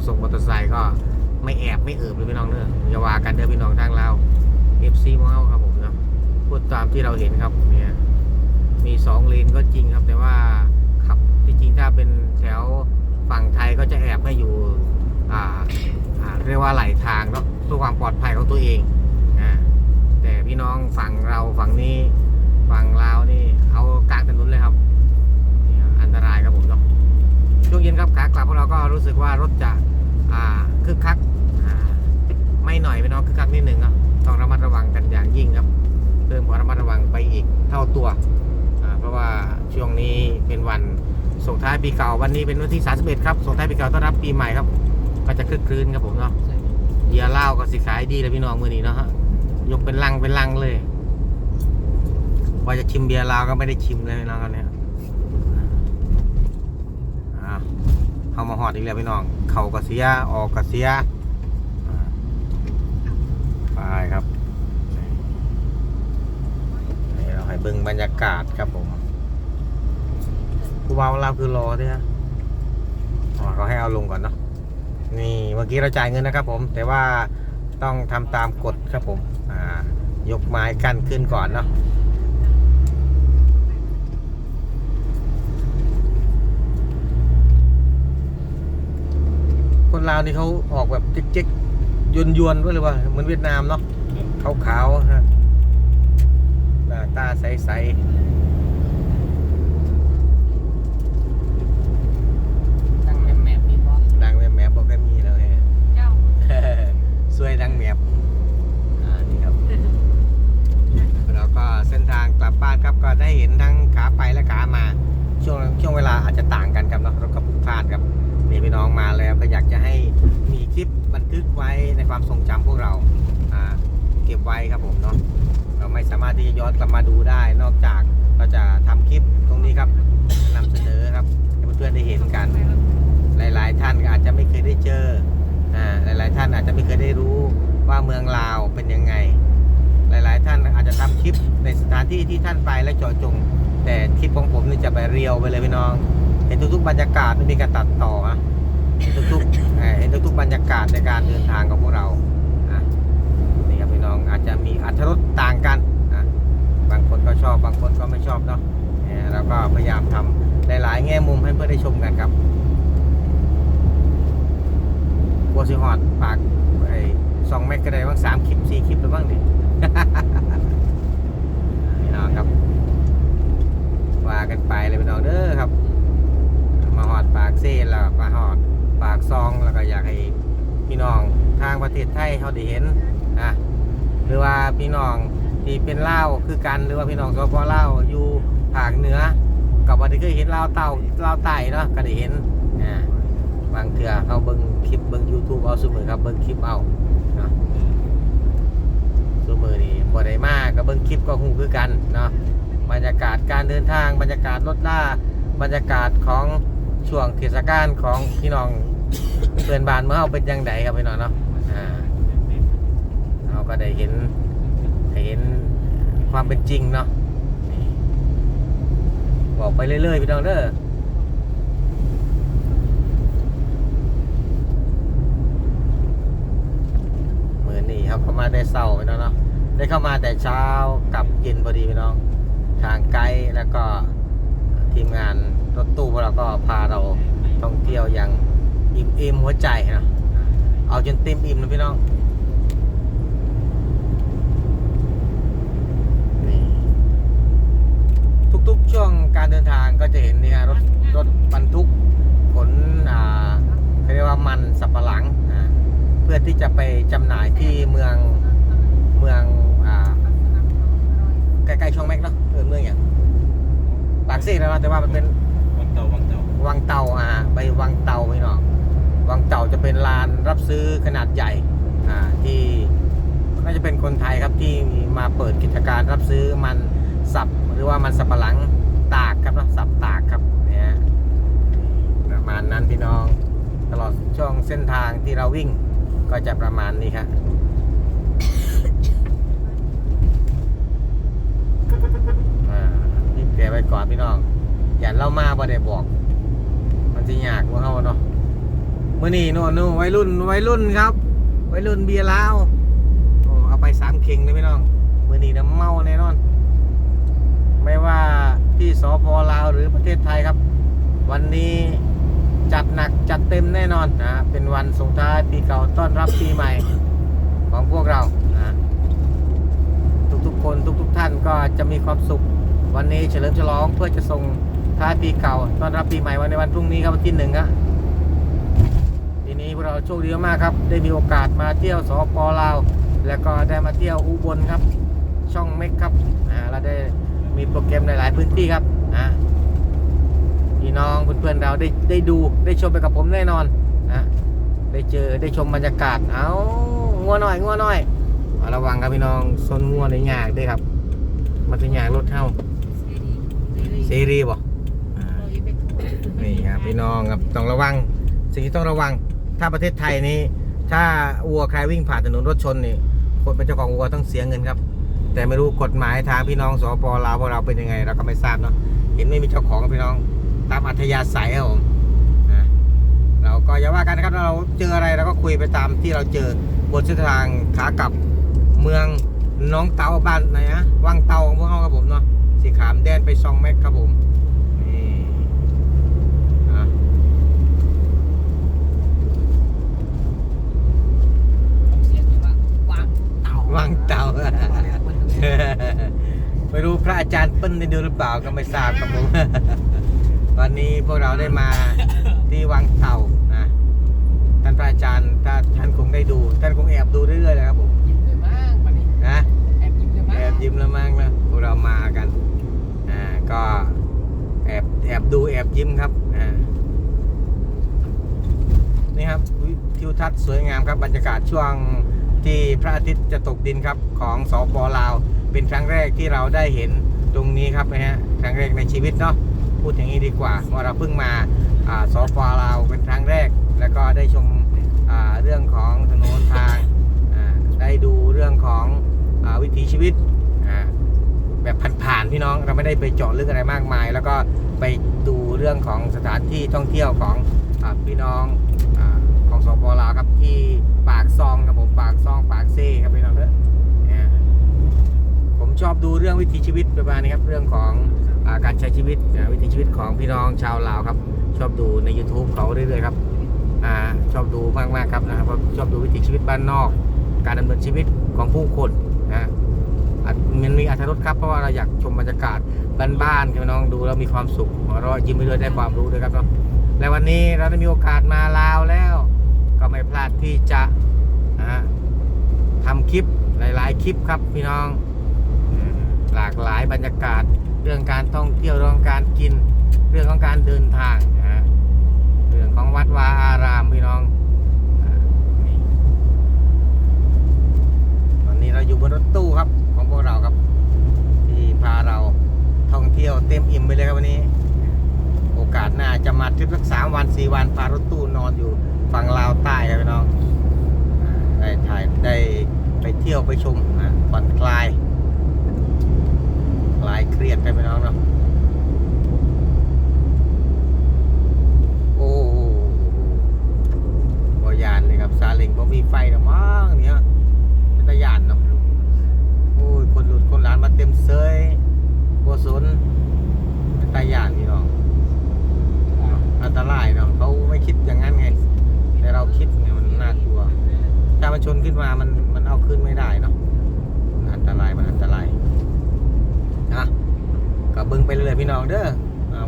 อเตอร์ทรงมอเตอร์ไซค์ก็ไม่แอบไม่เอิบเลยพี่น้องเนอะอย่าว่ากันเด้อพี่น้องทางเราเอฟซีมองครับผมเนาะพูดตามที่เราเห็นครับเนี่ยมีสองเลนก็จริงครับ แต่ว่าขับที่จริงถ้าเป็นแถวฝั่งไทยก็จะแอบให้อยู่อ่าอ่าเรียกว่าไหลทางเนาะเพื่อความปลอดภัยของตัวเองอ่าแต่พี่น้องฝั่งเราฝั่งนี้ฝั่งลาวนี่เอากลางถนนเลยครับเนี่ยอันตรายครับผมเนาะ ช่วงเย็นครับขากลับพวกเราก็รู้สึกว่ารถจะคึกคักไม่หน่อยไปน้องคึกคักนิดหนึ่งครับต้องระมัดระวังกันอย่างยิ่งครับเพิ่มความระมัดระวังไปอีกเท่าตัว เพราะว่าช่วงนี้เป็นวันส่งท้ายปีเก่าวันนี้เป็นวันที่31ครับส่งท้ายปีเก่าต้อนรับปีใหม่ครับ ก็จะคึกคืนครับผมเนาะเบียร์เหล้าก็สิขายดีเลยพี่น้องมือนี้เนาะฮะยกเป็นลังเป็นลังเลยว่าจะชิมเบียร์ลาวก็ไม่ได้ชิมเลยพี่น้องครับเนี่ยอ่า เขามาหอดอีกแล้วพี่น้องเข่ากระเสียออกกระเสียอ่าไปครับนี่เราให้เบิ่งบรรยากาศครับผมผู้บ่าวเราคือรอด้วยฮะอ๋อเขาให้เอาลงก่อนเนาะนี่เมื่อกี้เราจ่ายเงินนะครับ ผม แต่ว่าต้องทำตามกฎครับผม อ่ายกไม้กั้นขึ้นก่อนเนาะ ลาวนี่เขาออกแบบเจ๊กๆยวนๆด้วยหรือว่าเหมือนเวียดนามเนาะขาวๆฮะหน้าตาใสตั้งแมปแมปนี่บ่ๆดังแม่ๆบอกได้มีแล้วแฮะเจ้าสวยดังแมบอ่านี่ครับแล้วก็เส้นทางกลับบ้านครับก็ได้เห็นทั้งขาไปและขา คลิปบันทึกไว้ในความทรงจำพวกเราเก็บไว้ครับผมเนาะเราไม่สามารถที่จะย้อนกลับมาดูได้ นอกจากเราจะทำคลิปตรงนี้ครับนำเสนอครับให้เพื่อนๆได้เห็นกัน หลายๆ ท่านก็อาจจะไม่เคยได้เจออหลายๆ ท่านอาจจะไม่เคยได้รู้ว่าเมืองลาวเป็นยังไง หลายๆ ท่านอาจจะทำคลิปในสถานที่ที่ท่านไปและเจาะจง แต่คลิปของผมนี่จะไปเรียวไปเลยพี่น้อง เห็นทุกๆบรรยากาศไม่มีการตัดต่อทุกๆ เห็นทุกๆบรรยากาศในการเดินทางของพวกเราอนี่ครับพี่น้องอาจจะมีอัธรสต่างกันอะบางคนก็ชอบบางคนก็ไม่ชอบเนาะเราก็พยายามทำหลายๆ แง่มุมให้เพื่อนได้ชมกันครับบัวสิฮอดปากไอ้สองเมกก็ได้บ้างสามคลิปสี่คลิปแล้วบ้างนี่พี่น้องครับว่ากันไปเลยพี่น้องเด้อครับ มาหอดปากเซ่แล้วมาหอด ปากซองแล้วก็อยากให้พี่น้องทางประเทศไทยเขาได้เห็นอะหรือว่าพี่น้องที่เป็นเล่าคือกันหรือว่าพี่น้องสปเล่าอยู่ภาคเหนือกับว่าได้เคยเห็นเล่าเต่าเล่าวใต้เนาะก็ได้เห็นอ่าบางเถื่อเขาเบิ่งคลิปเบิ่ง YouTube เอาสมือครับเบิ่งคลิปเอาเนาะสมือนี่บ่ได้มากก็เบิ่งคลิปก็ฮู้คือกันเนาะบรรยากาศการเดินทางบรรยากาศรถล่าบรรยากาศของช่วงเทศกาลของพี่น้อง เพื่อนบ้านเมื่อเฮาเป็นจังไดครับพี่น้องเนาะอ่าเราก็ได้เห็นได้เห็นความเป็นจริงเนาะบอกไปเรื่อยๆพี่น้องเด้อมือนี่ครับเข้ามาได้เศร้าไปเนาะเนาะได้เข้ามาแต่เช้ากลับเย็นพอดีพี่น้อง ทางไกด์แล้วก็ทีมงานรถตู้พวกเราก็พาเราท่องเที่ยวอย่าง อิ่มเอมหัวใจนะเอาจนเต็มอิ่มเลยพี่น้องนี่ทุกๆช่วงการเดินทางก็จะเห็นนี่ฮะรถรถบรรทุกขนอ่าเขาเรียกว่ามันสับปะหลังอ่าเพื่อที่จะไปจำหน่ายที่เมืองเมืองอ่าใกล้ๆช่องแม็กเนาะเออเมืองอย่างปากซี่แล้วเนาะแต่ว่ามันเป็นวังเตาวังเตาวังเตาอ่าไปวังเตาไม่เนาะ วังเตาจะเป็นลานรับซื้อขนาดใหญ่อ่าที่น่าจะเป็นคนไทยครับที่มาเปิดกิจการรับซื้อมันสับหรือว่ามันสับปะหลังตากครับนะสับตากครับเนี่ยประมาณนั้นพี่น้องตลอดช่วงเส้นทางที่เราวิ่งก็จะประมาณนี้ครับอ่ารีบแกไว้ก่อนพี่น้อง อย่าเล่ามาบ่ได้บอกสิยากว่าเฮาเนาะ มื้อนี้โน่นนู่นวัยรุ่นวัยรุ่นครับวัยรุ่นเบียร์ลาวโอ้เอาไปสามเข่งเลยพี่น้องมื้อนี้น้ำเมาแน่นอน ไม่ว่าที่สปลาวหรือประเทศไทยครับ วันนี้จัดหนักจัดเต็มแน่นอนนะเป็นวันส่งท้ายปีเก่าต้อนรับปีใหม่ของพวกเรานะทุกๆคนทุก ๆ ท่านก็จะมีความสุข วันนี้เฉลิมฉลองเพื่อจะส่งท้ายปีเก่าต้อนรับปีใหม่วันในวันพรุ่งนี้ครับวันที่หนึ่งอะทีนี้พวกเรา โชคดีมากครับ ได้มีโอกาสมาเที่ยวสปลาว แล้วก็ได้มาเที่ยวอุบลครับ ช่องเม็กครับอ่าเราได้มีโปรแกรมหลายๆพื้นที่ครับอ่าพี่น้องเพื่อนๆเราได้ได้ดูได้ชมไปกับผมแน่นอนนะได้เจอได้ชมบรรยากาศเอางัวหน่อยงัวหน่อยอ่าระวังครับพี่น้องซนงัวในยากด้วยครับ มันจะยากรถเท่าเซรีบ่อ่านี่ครับพี่น้องครับต้องระวังสิ่งที่ต้องระวัง ถ้าประเทศไทยนี้ ถ้าวัวใครวิ่งผ่านถนนรถชนนี่คนเป็นเจ้าของวัวต้องเสียเงินครับ แต่ไม่รู้กฎหมายทางพี่น้องสปลาวพวกเราเป็นยังไง เราก็ไม่ทราบเนาะเห็นไม่มีเจ้าของพี่น้องตามอัธยาศัยครับผมนะเราก็อย่าว่ากันนะครับเราเจออะไรเราก็คุยไปตามที่เราเจอบนเส้นทางขากลับเมืองน้องเตาบ้านไหนนะวังเตาของพวกเราครับผมเนาะสีขามแดนไปซองแม็กครับผมนี่อะ เสียงที่ว่าวางเต่า วังเตา ไม่รู้พระอาจารย์เปิ้ลได้ดูหรือเปล่าก็ไม่ทราบครับผม วันนี้พวกเราได้มาที่วังเต่านะท่านพระอาจารย์ถ้าท่านคงได้ดู ท่านคงแอบดูเรื่อยๆเลยครับผมยิ้มเลยมากวันนี้นะแอบยิ้มเลยมากแอบยิ้มแล้วมั้งนะพวกเรามากันอ่าก็แอบแอบดูแอบยิ้มครับอ่านี่ครับวิทิวทัศน์สวยงามครับบรรยากาศช่วง ที่พระอาทิตย์จะตกดินครับของสปลาว เป็นครั้งแรกที่เราได้เห็นตรงนี้ครับนะฮะครั้งแรกในชีวิตเนาะพูดอย่างนี้ดีกว่าว่าเราเพิ่งมาอ่าสปลาวเป็นครั้งแรก แล้วก็ได้ชมเรื่องของถนนทางได้ดูเรื่องของอวิถีชีวิตแบบผ่านๆพี่น้องเราไม่ได้ไปเจาะลึกอะไรมากมาย แล้วก็ไปดูเรื่องของสถานที่ท่องเที่ยวของอพี่น้อง สปลาวครับที่ปากซองครับผมปากซองปากเซ่ครับพี่น้องเด้อเนี่ยผมชอบดูเรื่องวิถีชีวิตประมาณนี้ครับเรื่องของอาการใช้ชีวิตวิถีชีวิตของพี่น้องชาวลาวครับ ชอบดูใน YouTube เขาเรื่อยๆครับอชอบดูมากๆครับนะครับชอบดูวิถีชีวิตบ้านนอก การดำเนินชีวิตของผู้คนนะมันมีอรรถรสครับเพราะว่าเราอยากชมบรรยากาศบ้านๆครับพี่น้องดูแล้วมีความสุขเราะยิ้มไปด้วยได้ความรู้ด้วยครับเนาะและวันนี้เราได้มีโอกาสมาลาวแล้ว ก็ไม่พลาดที่จะนะทำคลิปหลาย ๆ คลิปครับพี่น้อง หลากหลายบรรยากาศเรื่องการท่องเที่ยวเรื่องการกิน เรื่องของการเดินทางนะฮะเรื่องของวัดวาอารามพี่น้องตอนนี้เราอยู่บนรถตู้ครับของพวกเราครับที่พาเราท่องเที่ยวเต็มอิ่มไปเลยครับวันนี้ โอกาสหน้าจะมาทริปสักสามวันสี่วันพารถตู้นอนอยู่ฝั่งลาวใต้ครับพี่น้องได้ถ่ายได้ไปเที่ยวไปชมอะผ่อนคลายคลายเครียดกันไปน้องเนาะโอ้หบอยานเลยครับซาเล้งพอมีไฟแล้วมั้งเนี่ยเป็นตะยานเนาะโอ้ยคนหลุดคนหลานมาเต็มเซยบัวสนเป็นตะยานพี่ อันตรายเนาะเขาไม่คิดอย่างนั้นไง แต่เราคิดไงมันน่ากลัว ถ้ามันชนขึ้นมามันมันเอาขึ้นไม่ได้เนาะอันตรายมันอันตรายนะก็เบิ่งไปเรื่อยพี่น้องเด้อ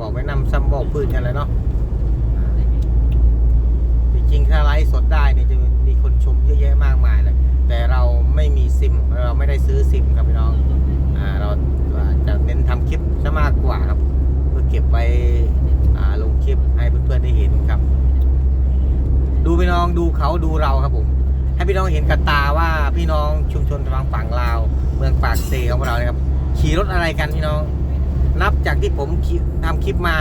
บอกไว้นำซ้ำบอกพื้นกันเลยเนาะจริงๆถ้าไลฟ์สดได้เนี่ยจะมีคนชมเยอะแยะมากมายเลยแต่เราไม่มีซิมเราไม่ได้ซื้อซิมครับพี่น้องอ่าเราจะเน้นทำคลิปซะมากกว่าครับ เพื่อเก็บไว้ คลิปให้เพื่อนๆได้เห็นครับ ดูพี่น้องดูเขาดูเราครับผม ให้พี่น้องเห็นกับตาว่าพี่น้องชุมชนทางฝั่งลาว เมืองปากเซของเราเนี่ยครับ ขี่รถอะไรกันพี่น้อง นับจากที่ผมขี่ทำคลิปมา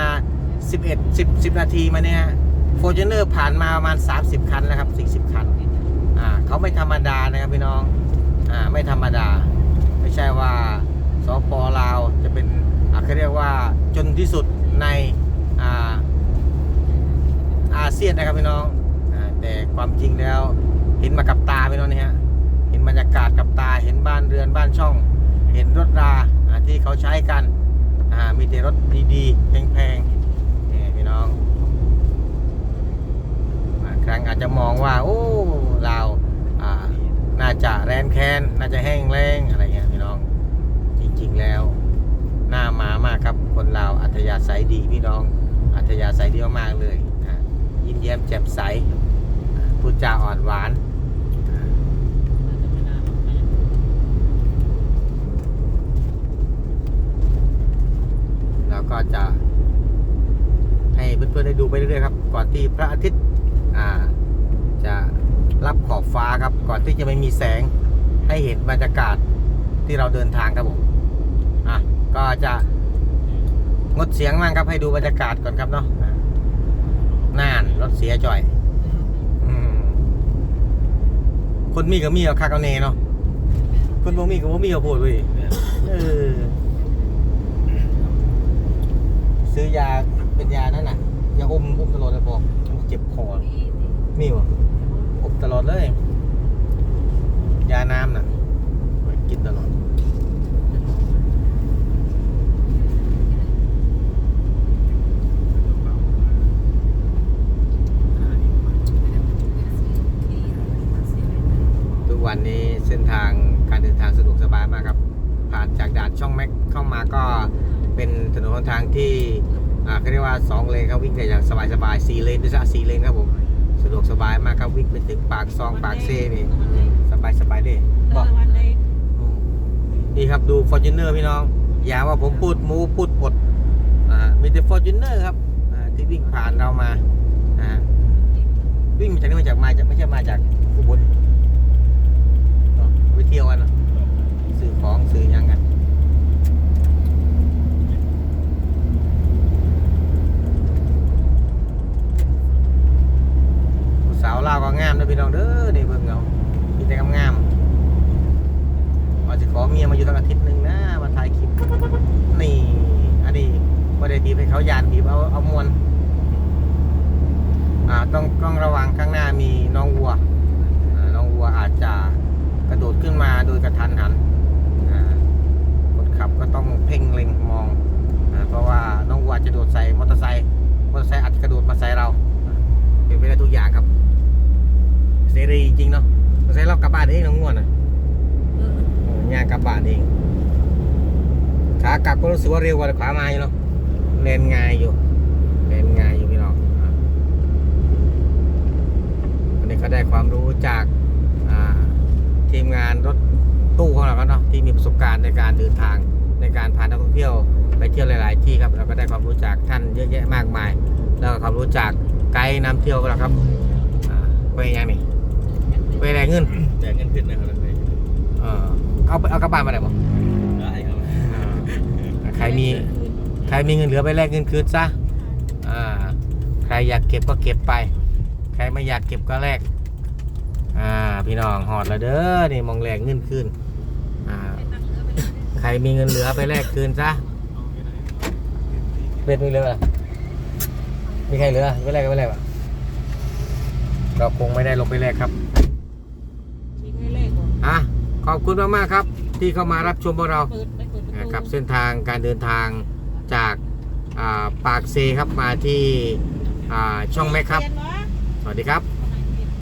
11 10 10 นาทีมาเนี่ยโฟร์จูเนอร์ผ่านมาประมาณ 30 คันแล้วครับ 40 คันอ่าเขาไม่ธรรมดานะครับพี่น้องอ่าไม่ธรรมดา ไม่ใช่ว่าสปลาวจะเป็นอ่าเขาเรียกว่าจนที่สุดในอ่า อาเซียนนะครับพี่น้องอแต่ความจริงแล้วเห็นมากับตาพี่น้องนี่ฮะเห็นบรรยากาศกับตาเห็นบ้านเรือนบ้านช่อง เห็นรถราที่เขาใช้กันมีแต่รถดีๆแพงๆนี่พี่น้องครั้งอาจจะมองว่าโอ้ลาวอ่าน่าจะแรนแคนน่าจะแห้งแรงอะไรเงี้ยพี่น้องจริงๆแล้วหน่ามามากครับคนลาอัธยาศัยดีพี่น้อง อัธยาศัยดีมากๆเลย แย้มแจ่มใสพูดจาอ่อนหวานแล้วก็จะ ให้เพื่อนๆได้ดูไปเรื่อยๆครับ ก่อนที่พระอาทิตย์จะรับขอบฟ้าครับ ก่อนที่จะไม่มีแสงให้เห็นบรรยากาศที่เราเดินทางครับผมอะก็จะงดเสียงมากครับให้ดูบรรยากาศก่อนครับเนาะ น่านรถเสียจ่อย อืมคนมีกับมีกับคากับเนเนาะคนบ่มีกับบ่มีกับพูดเว้ยเออซื้อยาเป็นยานั่นน่ะยาอมอมตลอดเลยบอกมันเจ็บคอมีวะอมตลอดเลย ยาน้ำน่ะกินตลอด ทุกวันนี้เส้นทางการเดินทางสะดวกสบายมากครับ ผ่านจากด่านช่องแม็กเข้ามาก็เป็นถนนหนทางที่อ่าเขาเรียกว่า2เลนครับวิ่งได้อย่างส บายๆ4เลนด้วยซะ4เลนครับผม สะดวกสบายมากครับวิ่งไปถึงปากซองปากเซ่นี่สบายสบายๆเลยบอกอืมนี่ครับดูฟอร์จูเนอร์พี่น้อง อย่าว่าผมพูดหมูพูดปดอ่ามีแต่ฟอร์จูเนอร์ครับอ่าที่วิ่งผ่านเรามาอ่าวิ่งมาจากนี่มาจากมาจากไม่ใช่มาจากอุบลไปเที่ยวกันเนอะซื้อของซื้อหยังกัน ผู้สาวลาวก็ งามนะพี่น้องเด้อนี่เบิ่งเอามีแต่งามๆว่าจะขอเมียมาอยู่ตั้งอาทิตย์หนึ่งนะมาถ่ายคลิปนี่อันนี้ไม่ได้บีบให้เขาหยานบีบเอาเอามวนอ่าต้องต้องระวังข้างหน้ามีน้องวัวน้องวัวอาจจะกระโดดขึ้นมาโดยกระทันหันอ่าคนขับก็ต้องเพ่งเล็งมองอ่าเพราะว่าน้องวัวจะโดดใส่มอเตอร์ไซค์มอเตอร์ไซค์อาจจะกระโดดมาใส่เราอ่าเป็นไปได้ทุกอย่างครับ เสรีจริงเนาะมอเตอร์ไซค์เรากลับบ้านเองน้องง่วนอะเออย่างกลับบ้านเอง ขากลับก็รู้สึกว่าเร็วกว่าขามาอยู่เนาะเลนง่ายอยู่เลนง่ายอยู่พี่น้องอ่าวันนี้ก็ได้ความรู้จากอ่าทีมงานรถตู้ของเราครับเนาะที่มีประสบการณ์ในการเดินทางในการพานักท่องเที่ยวไปเที่ยวหลาย ๆ ที่ครับเราก็ได้ความรู้จากท่านเยอะแยะมากมาย แล้วก็ความรู้จากไกด์นำเที่ยวของเราครับอ่าไปยังนี่ ไปแรงเงินแต่เงินขึ้นนะครับเลยเออเอาไปเอากลับบ้านมาได้บ่ได้ครับอ่าใครมีใครมีเงินเหลือไปแลกเงินคืนซะอ่าใครอยากเก็บก็เก็บไป ใครไม่อยากเก็บก็แลกอ่าพี่น้องหอดแล้วเด้อนี่มองแลกเงินคืนอ่าใครมีเงินเหลือไปแลกคืนซะเป็ดมีเหลือมีใครเหลือไปแลกก็ไปแลกอะเราคงไม่ได้ลงไปแลกครับอะ ขอบคุณมากๆครับ ที่เข้ามารับชมพวกเรานะครับเส้นทางการเดินทางจากอ่าปากเซครับมาที่อ่าช่องแม็กครับ สวัสดีครับ